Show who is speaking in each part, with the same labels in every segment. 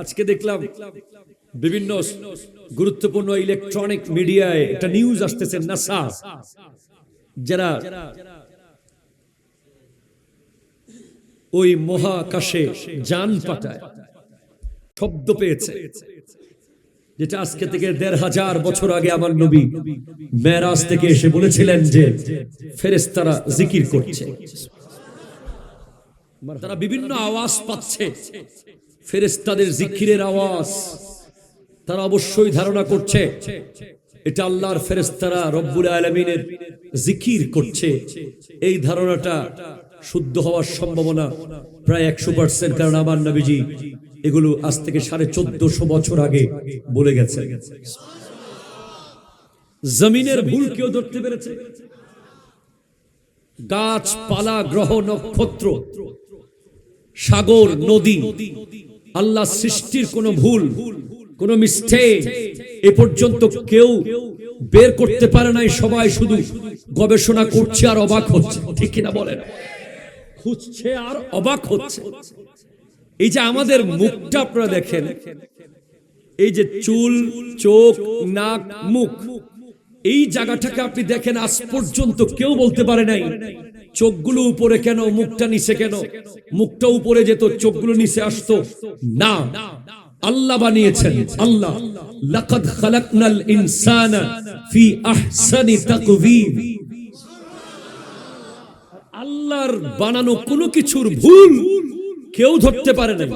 Speaker 1: আজকে দেখলাম বিভিন্ন গুরুত্বপূর্ণ ইলেকট্রনিক মিডিয়ায় একটা নিউজ আসতেছে নাসা যারা ওই মহাকাশে যান পাঠায়, শব্দ পেয়েছে। যেটা আজকে থেকে দেড় হাজার বছর আগে আমার নবী মেরাজ থেকে এসে বলেছিলেন যে ফেরেস্তারা জিকির করছে। তারা বিভিন্ন আওয়াজ পাচ্ছে। ফেরেস্তাদের জিকিরের আওয়াজ, তারা অবশ্যই ধারণা করছে, এটা আল্লাহর ফেরেস্তারা রব্বুল আলমিনের জিকির করছে। এই ধারণাটা শুদ্ধ হওয়ার সম্ভাবনা প্রায় একশো পার্সেন্ট কারণ আমার নবীজি এগুলো আজ থেকে সাড়ে চোদ্দশো বছর আগে বলে গেছে জমিনের ভুল কেউ ধরতে পেরেছে? গাছপালা, গ্রহ, নক্ষত্র, সাগর, নদী আল্লাহ সৃষ্টির কোনো ভুল, কোন মিস্টেক এ পর্যন্ত কেউ বের করতে পারে নাই, সবাই শুধু গবেষণা করছে আর অবাক হচ্ছে। ঠিক কিনা বলেন? খুঁজছে আর অবাক হচ্ছে। এই যে আমাদের মুখটা আপনারা দেখেন, এই যে চুল, চোখ, নাক, মুখ, এই জায়গাটাকে আপনি দেখেন, আজ পর্যন্ত কেউ বলতে পারে নাই চোখগুলো উপরে কেন? মুখটা নিচে কেন? মুখটা উপরে যেত চোখগুলো নিচে আসতো, না। আল্লাহ বানিয়েছেন। আল্লাহ। লাকাদ খালাকনাল ইনসানা ফি আহসানি তাকওয়িম আল্লাহর বানানো কোনো কিছুর ভুল কেউ ধরতে পারে না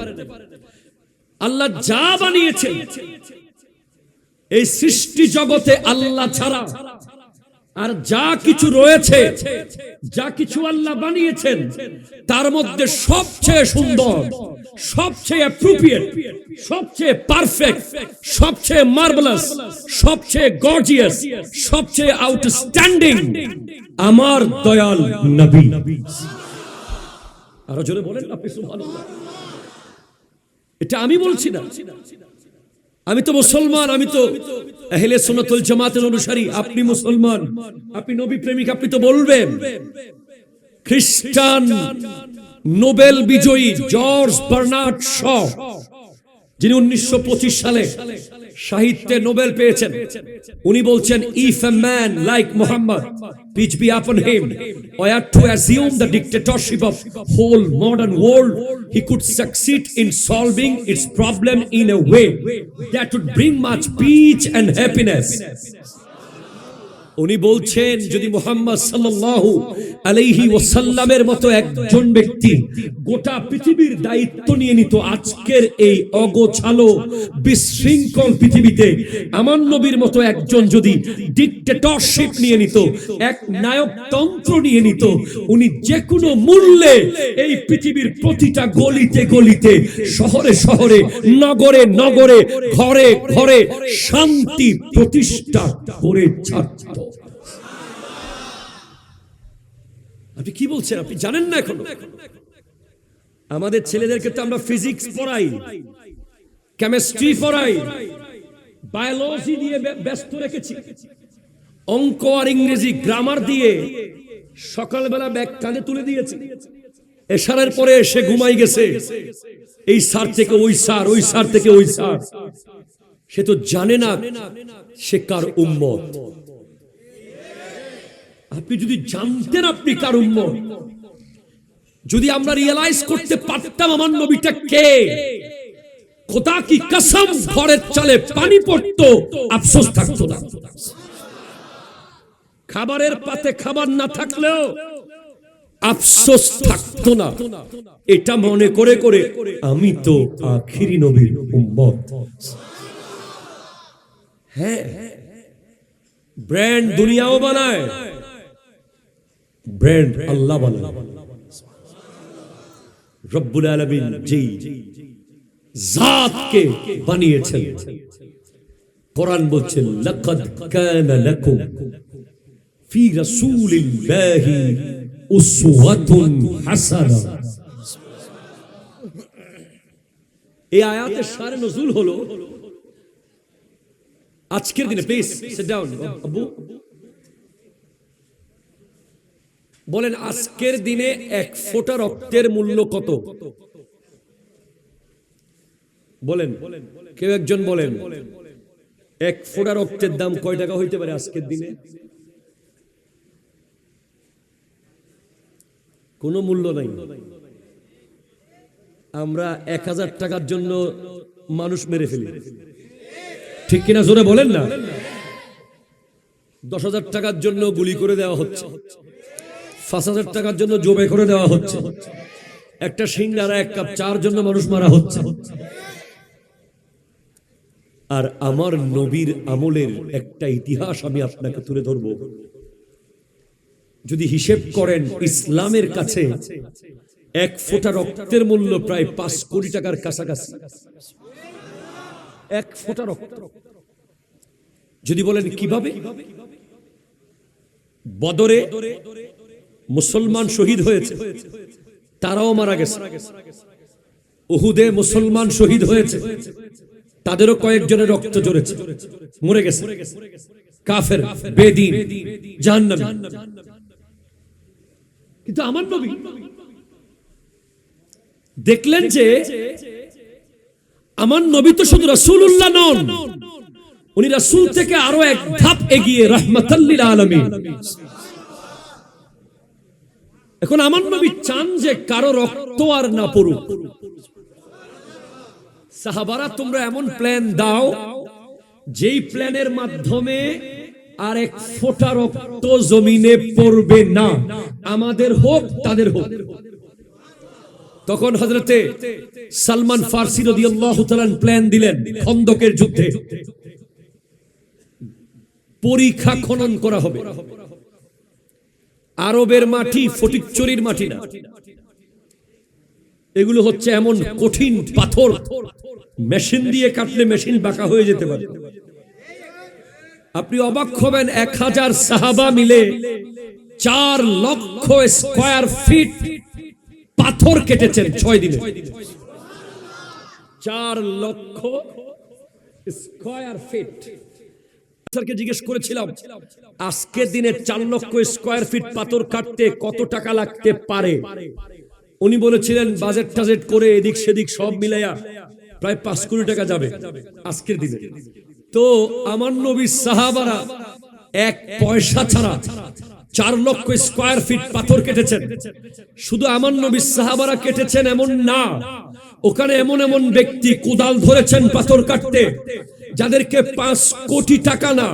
Speaker 1: আল্লাহ যা বানিয়েছেন, এই সৃষ্টি জগতে আল্লাহ ছাড়া আর যা কিছু রয়েছে, যা কিছু আল্লাহ বানিয়েছেন, তার মধ্যে সবচেয়ে সুন্দর, সবচেয়ে অ্যাপ্রোপ্রিয়েট সবচেয়ে পারফেক্ট সবচেয়ে মার্ভেলাস সবচেয়ে গর্জিয়াস সবচেয়ে আউটস্ট্যান্ডিং আমার দয়াল নবী। আরও জোরে বলেন আপনি সুবহানাল্লাহ। এটা আমি বলছি না। আমি তো মুসলমান, আমি তো এহলে সোনাতুল জামাতের অনুসারী, আপনি মুসলমান। আপনি নবী প্রেমিক, আপনি তো বলবেন। খ্রিস্টান, নোবেল বিজয়ী জর্জ বার্নার্ড শ, যিনি উনিশশো পঁচিশ সালে সাহিত্যে নোবেল পেয়েছেন উনি বলছেন if a man like Mohammad peace be upon him were to assume the dictatorship of whole modern world he could succeed in solving its problem in a way that would bring much peace and happiness উনি বলছেন, যদি মোহাম্মদ সাল্লাল্লাহু আলাইহি ওয়াসাল্লামের মতো একজন ব্যক্তি গোটা পৃথিবীর দায়িত্ব নিয়ে নিত, আজকের এই অগোছালো, বিশৃঙ্খল পৃথিবীতে আমার নবীর মতো একজন যদি ডিক্টেটরশিপ নিয়ে নিত, এক নায়কতন্ত্র নিয়ে নিত, উনি যে কোনো মূল্যে এই পৃথিবীর প্রতিটা গলিতে গলিতে, শহরে শহরে, নগরে নগরে, ঘরে ঘরে শান্তি প্রতিষ্ঠা করে ছাড়ত। আপনি কি বলছেন? আপনি জানেন না এখন। আমাদের ছেলেদেরকে তো আমরা ফিজিক্স পড়াই কেমিস্ট্রি পড়াই বায়োলজি দিয়ে ব্যস্ত রেখেছি। অঙ্ক আর ইংরেজি গ্রামার দিয়ে সকালবেলা ব্যাগ কানে তুলে দিয়েছি। এশারের পরে সে ঘুমাই গেছে। এই সার থেকে ওই সার ওই সার থেকে ওই সার সে তো জানে না সে কার উম্মত। আপনি যদি জানতেন আপনি কার যদি আমরা রিয়েলাইজ করতে পারতাম আমার নবীটা কে? খোদা কি কসম ঘরের চালে পানি পড়তো, আফসোস থাকতো না। খাবারের পাতে খাবার না থাকলেও আফসোস থাকতো না। এটা মনে করে করে আমি তো আখিরি নবীর উম্মত। হ্যাঁ ব্র্যান্ড দুনিয়াও বানায়। ব্র্যান্ড আল্লাহ বানায় রব্বুল আলামিন যেই জাতকে বানিয়েছেন, কোরআন বলছে, লাকাদ কানা লাকুম ফি রাসূলিল্লাহি উসওয়াতুন হাসানা। এই আয়াতের সারে নজুল হলো, আজকের দিনে প্লিজ সিট ডাউন আব্বু। বলেন, আজকের দিনে এক ফোঁটা রক্তের মূল্য কত? বলেন, কেউ একজন বলেন, এক ফোঁটা রক্তের দাম কয় টাকা হইতে পারে আজকের দিনে? কোনো মূল্য নাই। আমরা এক হাজার টাকার জন্য মানুষ মেরে ফেলি। ঠিক কিনা জোরে বলেন না? দশ হাজার টাকার জন্য গুলি করে দেওয়া হচ্ছে। পাঁচ হাজার টাকার জন্য জবে করে দেওয়া হচ্ছে। একটা সিঙ্গারা এক কাপ চার জন্য মানুষ মারা হচ্ছে। আর আমার নবীর আমলের একটা ইতিহাস আমি আপনাকে তুলে ধরব। যদি হিসেব করেন ইসলামের কাছে, এক ফোঁটা রক্তের মূল্য প্রায় পাঁচ কোটি টাকার কাছাকাছি। এক ফোঁটা রক্ত। যদি বলেন কীভাবে? বদরে মুসলমান শহীদ হয়েছে, তারাও মারা গেছে। উহুদে মুসলমান শহীদ হয়েছে, তাদেরও কয়েকজনের রক্ত জড়েছে মরে গেছে। কাফের, বেদিন, জাহান্নামী। কিন্তু আমার নবী দেখলেন যে আমার নবী তো শুধু রাসূলুল্লাহ নন, উনি রাসূল থেকে আরও এক ধাপ এগিয়ে রাহমাতাল্লিল আলামিন। এখন আমার নবী চান যে কারও রক্ত আর না পড়ুক। সাহাবারা, তোমরা এমন প্ল্যান দাও, যেই প্ল্যানের মাধ্যমে আর এক ফোঁটা রক্ত জমিনে পড়বে না। আমাদের হোক, তাদের হোক। তখন হজরতে সালমান ফার্সি রাদিয়াল্লাহু তাআলা প্ল্যান দিলেন খন্দকের যুদ্ধে। পরীক্ষা খনন করা হবে। আরবের মাটি, ফটিকচুরির মাটি না। এগুলো হচ্ছে এমন কঠিন পাথর, মেশিন দিয়ে কাটলে মেশিন বাঁকা হয়ে যেতে পারে। আপনি অবাক হবেন, এক হাজার সাহাবা মিলে চার লক্ষ স্কোয়ার ফিট পাথর কেটেছেন ছয় দিনে। চার লক্ষ স্কোয়ার ফিট। স্যারকে জিজ্ঞেস করেছিলাম আজকের দিনে চার লক্ষ স্কোয়ার ফিট পাথর কাটতে কত টাকা লাগতে পারে? উনি বলেছিলেন, বাজেট টাজেট করে এদিক সেদিক সব মিলাইয়া প্রায় পাঁচ কোটি টাকা যাবে আজকের দিনে। তো আমার নবী সাহাবারা এক পয়সা ছাড়া চার লক্ষ স্কোয়ার ফিট পাথর কেটেছেন। শুধু আমার নবী সাহাবারা কেটেছেন এমন না, ওখানে এমন এমন ব্যক্তি কোদাল ধরেছেন পাথর কাটতে। যাদেরকে পাঁচ কোটি টাকা না,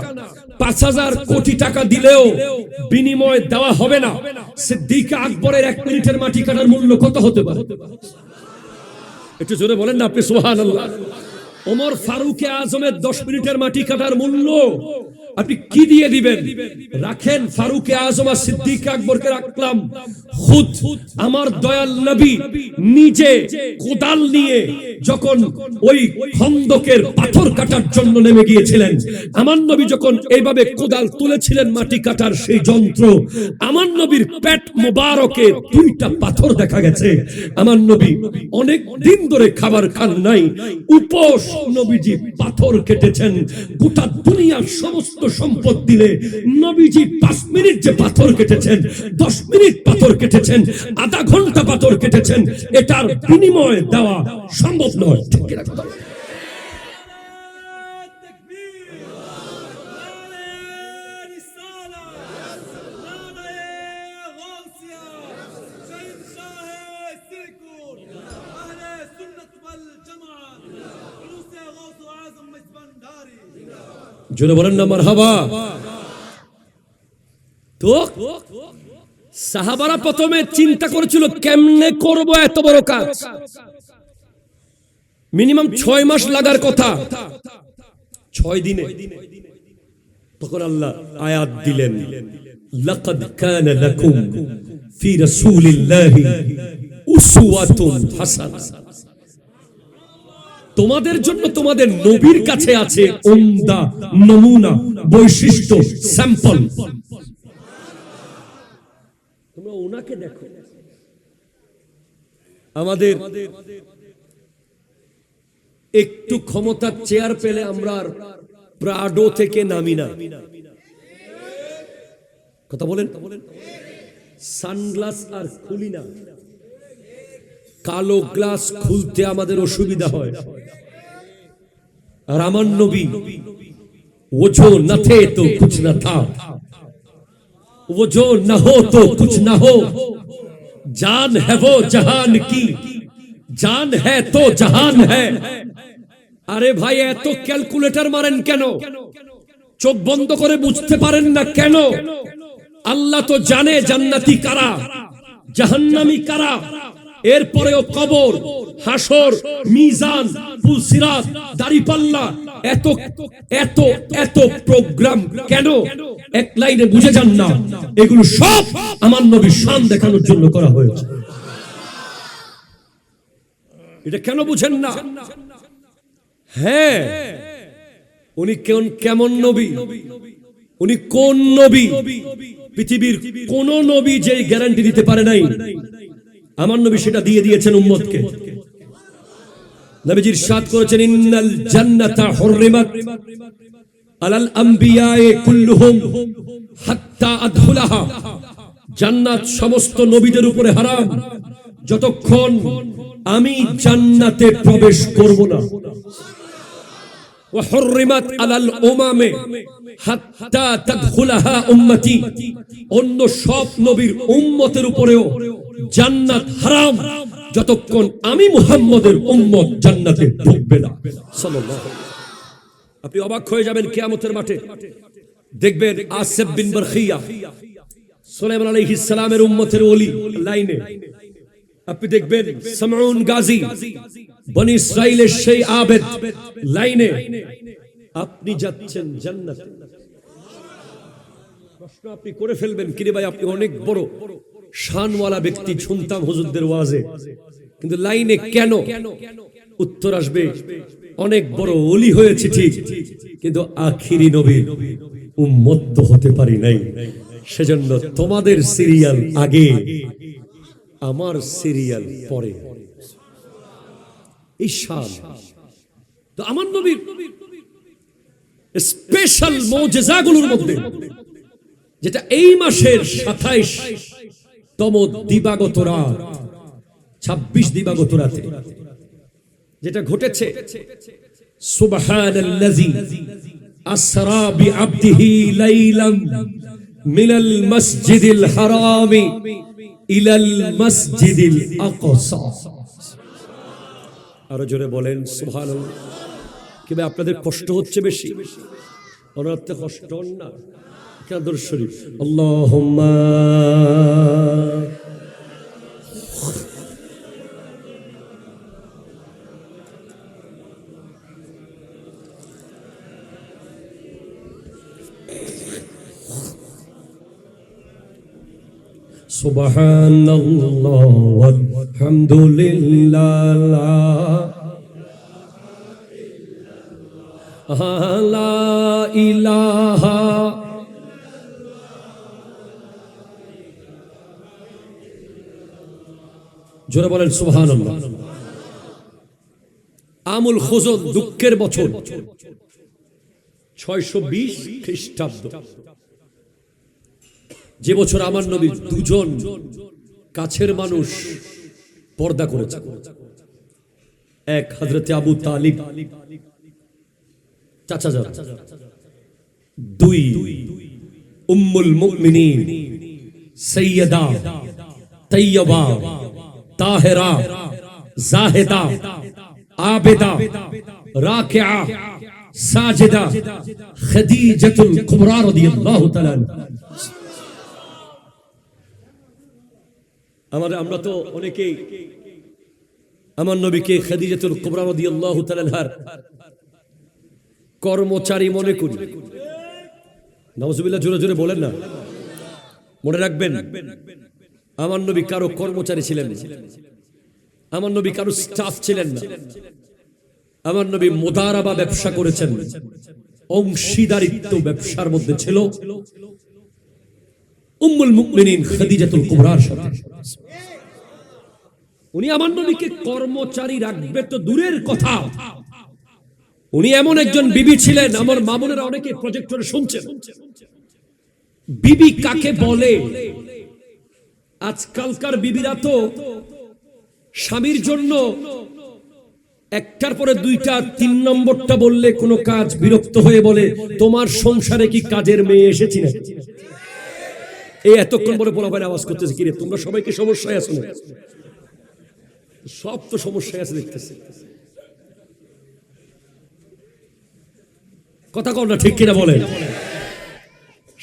Speaker 1: পাঁচ হাজার কোটি টাকা দিলেও বিনিময় দেওয়া হবে না। সিদ্দিক আকবরের এক মিনিটের মাটি কাটার মূল্য কত হতে পারে? একটু জোরে বলেন না আপনি সোহান আল্লাহ ওমর ফারুকে আজমের দশ মিনিটের মাটি কাটার মূল্য আপনি কি দিয়ে দিবেন? রাখেন ফারুকে আজম আর সিদ্দিক আকবরকে রাখলাম। খুদ, আমার দয়াল নবী নিজে কোদাল নিয়ে যখন ওই খন্দকের পাথর কাটার জন্য নেমে গিয়েছিলেন, আমার নবী যখন এইভাবে কোদাল তুলেছিলেন মাটি কাটার সেই যন্ত্র, আমার নবীর পেট মোবারকে দুইটা পাথর দেখা গেছে। আমার নবী অনেক দিন ধরে খাবার খান নাই। উপোস নবীজি পাথর কেটেছেন। গোটা দুনিয়ার সমস্ত সম্পদ দিলে নবীজি পাঁচ মিনিট যে পাথর কেটেছেন, দশ মিনিট পাথর কেটেছেন, আধা ঘণ্টা পাথর কেটেছেন, এটার বিনিময় দেওয়া সম্ভব নয়। ঠিক
Speaker 2: আছে
Speaker 1: জোরে বলেন না, মারহাবা। তো সাহাবারা প্রথমে চিন্তা করেছিল, কেমনে করব এত বড় কাজ? মিনিমাম ছয় মাস লাগার কথা। ছয় দিনে। তখন আল্লাহ আয়াত দিলেন, লাকাদ কানা লাকুম ফি রাসূলিল্লাহি উসওয়াতুন হাসানা। তোমাদের জন্য তোমাদের নবীর কাছে আছে উমদা নমুনা, বৈশিষ্ট্য, স্যাম্পল। তোমরা ওনাকে দেখো। আমাদের একটু ক্ষমতার চেয়ার পেলে আমরা প্রাডো থেকে নামি না। কথা বলেন? সানগ্লাস আর খুলি না। কালো গ্লাস খুলতে আমাদের অসুবিধা হয়। রামান নবী, ওঝো না থে তো কুছ না থা। ওঝো না হো তো কুছ না হো। জান হ্যাঁ ও জাহান কি, জান হ্যাঁ তো জাহান হ্যাঁ। আরে ভাই, এত ক্যালকুলেটর মারেন কেন? চোখ বন্ধ করে বুঝতে পারেন না কেন? আল্লাহ তো জানে জান্নাতি কারা, জাহান্নামি কারা। এরপরেও কবর, হাসর, মিজান পুলসিরাত দাড়িপাল্লা, এত এত এত প্রোগ্রাম কেন? এক লাইনে বুঝে যান না। এগুলো সব আমার নবীর দেখানোর জন্য করা হয়েছে। এটা কেন বুঝেন না? হ্যাঁ উনি কেমন কেমন নবী? উনি কোন নবী? পৃথিবীর কোন নবী যে গ্যারান্টি দিতে পারে নাই। আমার নবী সেটা দিয়ে দিয়েছেন উম্মতকে। নবীজির সাথ করেছেন, ইন্নাল জান্নাতা হুররিমাত আলাল আম্বিয়ায়ে কুল্লুহুম হাত্তা আদখুলাহা। জান্নাত সমস্ত নবীদের উপরে হারাম। যতক্ষণ আমি জান্নাতে প্রবেশ করব না। وحرمت على الامم حتى تدخلها امتي অন্য সব নবীর উম্মতের উপরেও জান্নাত হারাম যতক্ষণ আমি মুহাম্মদের উম্মত জান্নাতে ঢুকবে না সাল্লাল্লাহু আপনি অবাক হয়ে যাবেন কিয়ামতের মাঠে দেখবেন আসেব বিন বরখিয়া সুলাইমান আলাইহিস সালামের উম্মতের ওলি লাইনে আপনি দেখবেন সামউন গাজী বনি ইসরাইলের সেই আবেদ লাইনে আপনি যাচ্ছেন জান্নাতে। প্রশ্ন আপনি করে ফেলবেন কিরে ভাই আপনি অনেক বড়। শানওয়ালা ব্যক্তি শুনতাম হুজুরদের ওয়াজে। কিন্তু লাইনে কেন? উত্তর আসবে অনেক বড় অলি হয়েছে ঠিক কিন্তু আখিরি নবী উম্মত্ত হতে পারি নাই। সেজন্য তোমাদের সিরিয়াল আগে আমার সিরিয়াল পরে। এই শান তো আমার নবীর স্পেশাল মৌজেজাগুলোর মধ্যে, যেটা এই মাসের সাতাইশ তম দিবাগত রাত, ছাব্বিশ দিবাগত রাতে, যেটা ঘটেছে, সুবহানাল্লাযী আসরা বিআবদিহি লাইলাম মিনাল মসজিদিল হারামি ইলাল মসজিদিল আকসা। আরো জোরে বলেন সুবহানাল্লাহ কিভাবে আপনাদের কষ্ট হচ্ছে বেশি অনার্থে কষ্ট হন না কাদর শরীফ আল্লাহুম্মা سبحان الله والحمد لله লা ইলাহা জোরে বলেন সুহান আমুল হোজন দুঃখের বছর। ছয়শো বিশ খ্রিস্টাব্দ। যে বছর আমার নবী দুজন কাছের মানুষ পর্দা করেছে এক হাজরতে আবু তালিব চাচা যান দুই, উম্মুল মুমিনিন, সৈয়দা তৈয়বা তাহেরা, জাহেদা, আবেদা রাকিআ সাজিদা, খাদিজাতুল কুবরা রাদিয়াল্লাহু তাআলা আমাদের আমরা তো অনেকেই, আমার নবীকে খাদিজাতুল কুবরা রাদিয়াল্লাহু তাআলার কর্মচারী মনে করি। নওয়াজুবিল্লাহ জোরে জোরে বলেন না। মনে রাখবেন, আমার নবী কারও কর্মচারী ছিলেন আমার নবী কারও স্টাফ ছিলেন না। আমার নবী মোদারাবা ব্যবসা করেছেন। অংশীদারিত্ব ব্যবসার মধ্যে ছিল। উম্মুল মুমিনিন খাদিজাতুল কুবরার সাথে। উনি আমার নবীকে কর্মচারী রাখবে তো দূরের কথা। উনি এমন একজন বিবি ছিলেন, আমার মামুনেরা অনেকে প্রজেক্টরে শুনছেন। বিবি কাকে বলে? আজকালকার বিবিরা তো স্বামীর জন্য একটার পরে দুইটা, তিন নম্বরটা বললে কোনো কাজ বিরক্ত হয়ে বলে, তোমার সংসারে কি কাজের মেয়ে এসেছি না এই এতক্ষণ পরে ভাই আওয়াজ করতেছে, কিরে, তোমরা সবাইকে সমস্যায় আছো না সব তো সমস্যায় আছে দেখতেছি। কথা কর না, ঠিক কিনা বলেন?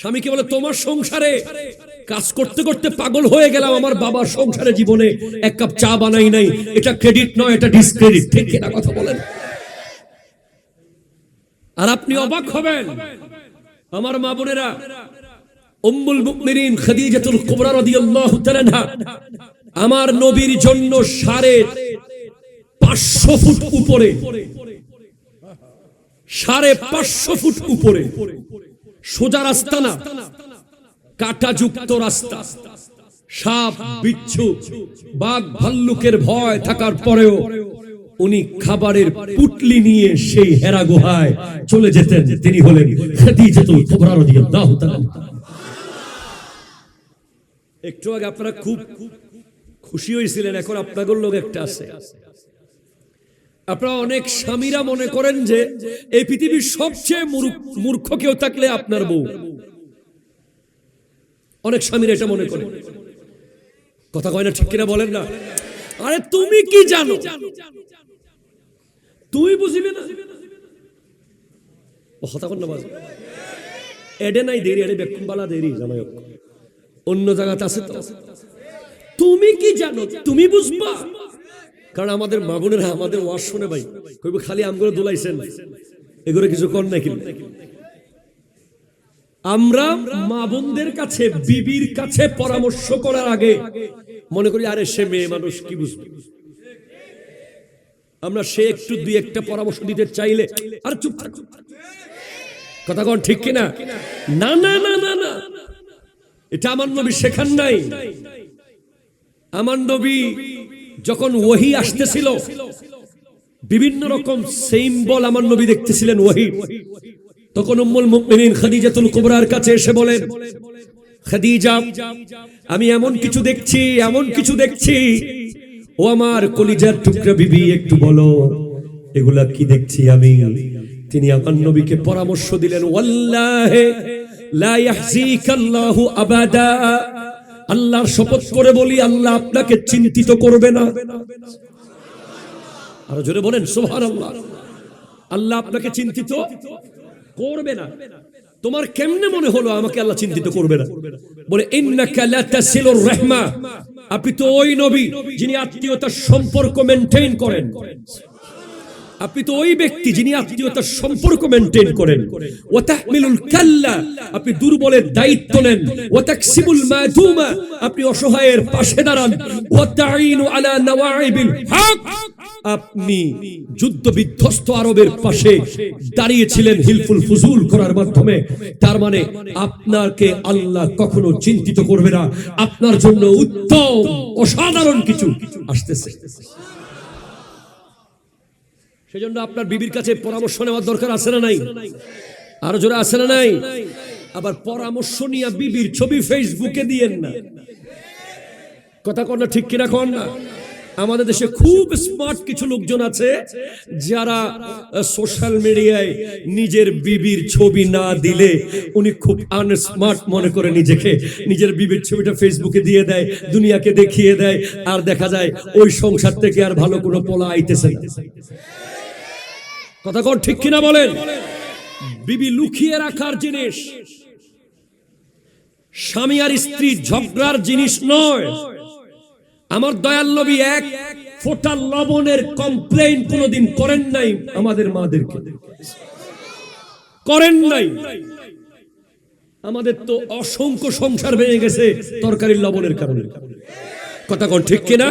Speaker 1: স্বামীকে বলে, তোমার সংসারে কাজ করতে করতে পাগল হয়ে গেলাম, আমার বাবার সংসারে জীবনে এক কাপ চা বানাই নাই। এটা ক্রেডিট নয়, এটা ডিসক্রেডিট ঠিক কিনা কথা বলেন? আর আপনি অবাক হবেন, আমার মা বোনেরা, উম্মুল মুমিনিন খাদিজাতুল কুবরা রাদিয়াল্লাহু তাআলা আমার নবীর জন্য সাড়ে পাঁচশো ফুট উপরে সাড়ে পাঁচশো ফুট উপরে। সোজা রাস্তা না। কাটাযুক্ত রাস্তা। সাপ, বিচ্ছু, বাঘ, ভাল্লুকের ভয় থাকার পরেও উনি খাবারের পুটলি নিয়ে সেই হেরা গুহায় চলে যেতেন। তিনি হলেন খাদিজাতুল কুবরা রাদিয়াল্লাহু তাআলা। একটু আগে আপনারা খুব খুশি হয়েছিলেন, এখন আপনাদের লোক একটা আছে। আপনারা অনেক স্বামীরা মনে করেন যে এই পৃথিবীর সবচেয়ে মূর্খ- কেউ থাকলে আপনার বউ। অনেক স্বামীরা এটা মনে করে। কথা কয় না ঠিক কিনা বলেন না? আরে তুমি কি জানো? তুই বুঝিবে না? কথা কন না বাজে। এডে নাই দেরি, এডে বেকুম বালা দেরি, জামাই অন্য জায়গাতে আছে তো। তুমি কি জানো? তুমি বুঝবা? কারণ আমাদের মা আমাদের ওয়াজ শুনে ভাই, কইব খালি আমগুলো দোলাইছেন। এগুলো কিছু কর না কিন্তু। আমরা মা বোনদের কাছে, বিবির কাছে পরামর্শ করার আগে মনে করি, আরে সে মেয়ে মানুষ কি বুঝবে? আমরা সে একটু দুই একটা পরামর্শ দিতে চাইলে, আর চুপ থাক। কথা কন ঠিক কিনা? না না না না না। এটা আমার নবী শেখান নাই। আমার নবী যখন ওহি আসতেছিল, বিভিন্ন রকম সিম্বল আমার নবী দেখতেছিলেন ওহি। তখন উম্মুল মুমিনিন খাদিজাতুল কুবরার কাছে এসে বলেন, খাদিজা, আমি এমন কিছু দেখছি, এমন কিছু দেখছি। ও আমার কলিজার টুকরা বিবি, একটু বলো, এগুলা কি দেখছি আমি? তিনি আমার নবীকে পরামর্শ দিলেন, ওয়াল্লাহে, লা ইয়াহজিকাল্লাহু আবাদা। আল্লাহর শপথ করে বলি, আল্লাহ আপনাকে চিন্তিত করবে না। আরও জোরে বলেন, সুবহানাল্লাহ। আল্লাহ আল্লাহ আপনাকে চিন্তিত করবে না। তোমার কেমনে মনে হলো আমাকে আল্লাহ চিন্তিত করবে না? বলে আপনি তো ওই নবী যিনি আত্মীয়তার সম্পর্ক মেনটেন করেন। আপনি তো ওই ব্যক্তি যিনি আত্মীয়তার সম্পর্ক মেনটেন করেন। ওয়াতাহমিলুল কাল্লা, আপনি দুর্বলের দায়িত্ব নেন। ওয়াতাকসিবুল মাদুমা, আপনি অসহায়ের পাশে দাঁড়ান। ওয়াতাইনু আলা নওয়াইবিল হক, আপনি যুদ্ধ বিধ্বস্ত আরবের পাশে দাঁড়িয়েছিলেন হিলফুল ফুজুল করার মাধ্যমে। তার মানে আপনাকে আল্লাহ কখনো চিন্তিত করবে না। আপনার জন্য উত্তম, অসাধারণ কিছু আসতেছে। সেজন্য আপনার বিবির কাছে পরামর্শ নেওয়ার দরকার আছে না নাই? আরও জোরে আছে না নাই? আবার পরামর্শ নিয়ে বিবির ছবি ফেসবুকে দিয়েন না। কথা কন না, ঠিক কিনা কন না? আমাদের দেশে খুব স্মার্ট কিছু লোকজন আছে যারা সোশ্যাল মিডিয়ায় নিজের বিবির ছবি না দিলে উনি খুব আনস্মার্ট মনে করে নিজেকে, নিজের বিবির ছবিটা ফেসবুকে দিয়ে দেয়, দুনিয়াকে দেখিয়ে দেয়, আর দেখা যায় ওই সংসার থেকে আর ভালো কোনো পোলা আইতেছে না। কথা কর ঠিক কিনা বলেন? বিবি লুকিয়ে রাখার জিনিস। স্বামী আর স্ত্রী ঝগড়ার জিনিস নয়। আমার দয়াল নবী এক ফোটা লবণের কমপ্লেইন কোনোদিন করেন নাই আমাদের মাদেরকে। করেন নাই। আমাদের তো অসংখ্য সংসার ভেঙে গেছে তরকারির লবণের কারণে। কথা কোন ঠিক কিনা?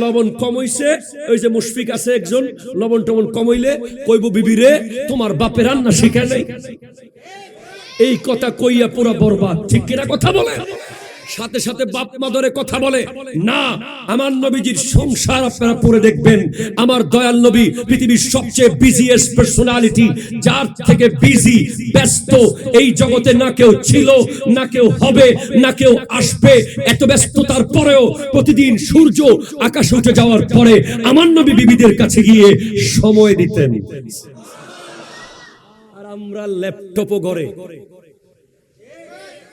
Speaker 1: লবণ কমইছে ওই যে মুশফিক আছে একজন, লবণ টবণ কমইলে কইব বিবিরে তোমার বাপের রান্না শিখে নাই? এই কথা কইয়া পুরা বরবাদ, ঠিক কিনা কথা বলে সাথে সাথে বাপ মা ধরে কথা বলে, না, আমার নবীজির সংসার আপনারা পড়ে দেখবেন। আমার দয়াল নবী পৃথিবীর সবচেয়ে বিজিয়েস্ট পার্সোনালিটি যার থেকে বিজি ব্যস্ত, এই জগতে না কেউ ছিল, না কেউ হবে, না কেউ আসবে, এত ব্যস্ততার পরেও প্রতিদিন সূর্য আকাশে উঠে যাওয়ার পরে আমার নবী বিবিদের কাছে গিয়ে সময় দিতেন। আর আমরা ল্যাপটপও ঘরে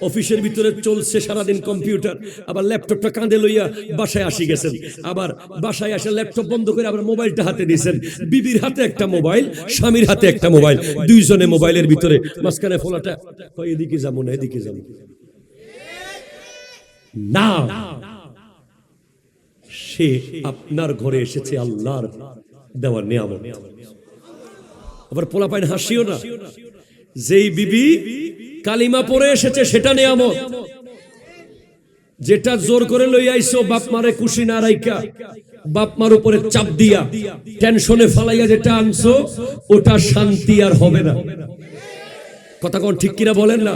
Speaker 1: অফিসের ভিতরে চলছে সারাদিন কম্পিউটার। আবার ল্যাপটপটা কাঁধে লইয়া বাসায় আসি গেছেন। আবার বাসায় আসে ল্যাপটপ বন্ধ করে আবার মোবাইলটা হাতে দিয়েছেন। বিবির হাতে একটা মোবাইল, স্বামীর হাতে একটা মোবাইল। দুইজনে মোবাইলের ভিতরে। মাঝখানে ফোলাটা এদিকে যাব না, এদিকে যাব না। সে আপনার ঘরে এসেছে আল্লাহর দেওয়ার নিয়ামত। আবার পোলা পাইন হাসিও না। যেই বিবি কালিমা পরে এসেছে, সেটা নিয়ামত। যেটা জোর করে লই আইছো বাপ মারে খুশি না রাইকা বাপ মার উপরে চাপ দিয়া, টেনশনে ফালাইয়া যেটা আনছো, ওটা শান্তি আর হবে না। কথা কোন ঠিক কিনা বলেন না?